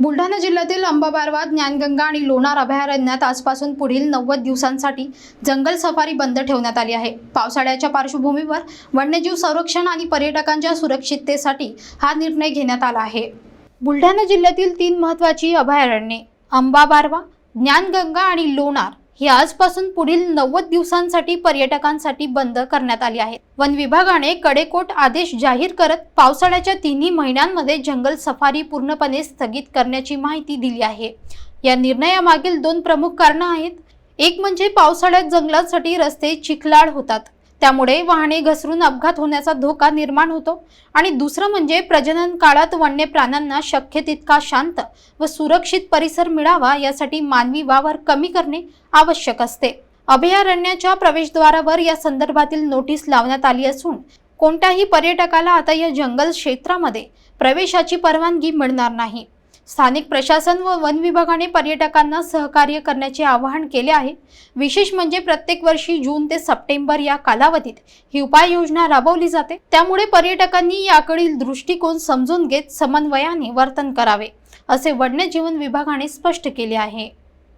बुलढाणा जिल्ह्यातील अंबाबारवा ज्ञानगंगा आणि लोणार अभयारण्यात आजपासून पुढील नव्वद दिवसांसाठी जंगल सफारी बंद ठेवण्यात आली आहे. पावसाळ्याच्या पार्श्वभूमीवर वन्यजीव संरक्षण आणि पर्यटकांच्या सुरक्षिततेसाठी हा निर्णय घेण्यात आला आहे. बुलढाणा जिल्ह्यातील तीन महत्त्वाची अभयारण्ये अंबाबारवा ज्ञानगंगा आणि लोणार. ही आजपासून पुढील नव्वद दिवसांसाठी पर्यटकांसाठी बंद करण्यात आली आहेत वन विभागाने कडेकोट आदेश जाहीर करत पावसाळ्याच्या तिन्ही महिन्यांमध्ये जंगल सफारी पूर्णपणे स्थगित करण्याची माहिती दिली आहे. या निर्णयामागील दोन प्रमुख कारणं आहेत. एक म्हणजे पावसाळ्यात जंगलांसाठी रस्ते चिखलाड होतात. त्यामुळे वाहने घसरून अपघात होण्याचा धोका निर्माण होतो. आणि दुसरं म्हणजे प्रजनन काळात वन्य प्राण्यांना शक्य तितका शांत व सुरक्षित परिसर मिळावा यासाठी मानवी वावर कमी करणे आवश्यक असते. अभयारण्याच्या प्रवेशद्वारावर या संदर्भातील नोटीस लावण्यात आली असून कोणत्याही पर्यटकाला आता या जंगल क्षेत्रामध्ये प्रवेशाची परवानगी मिळणार नाही. स्थानिक प्रशासन व वन विभागाने पर्यटकांना सहकार्य करण्याचे आवाहन केले आहे. विशेष म्हणजे प्रत्येक वर्षी जून ते सप्टेंबर या कालावधीत ही उपाययोजना राबवली जाते. त्यामुळे पर्यटकांनी याकडील दृष्टिकोन समजून घेत समन्वयाने वर्तन करावे असे वन्यजीवन विभागाने स्पष्ट केले आहे.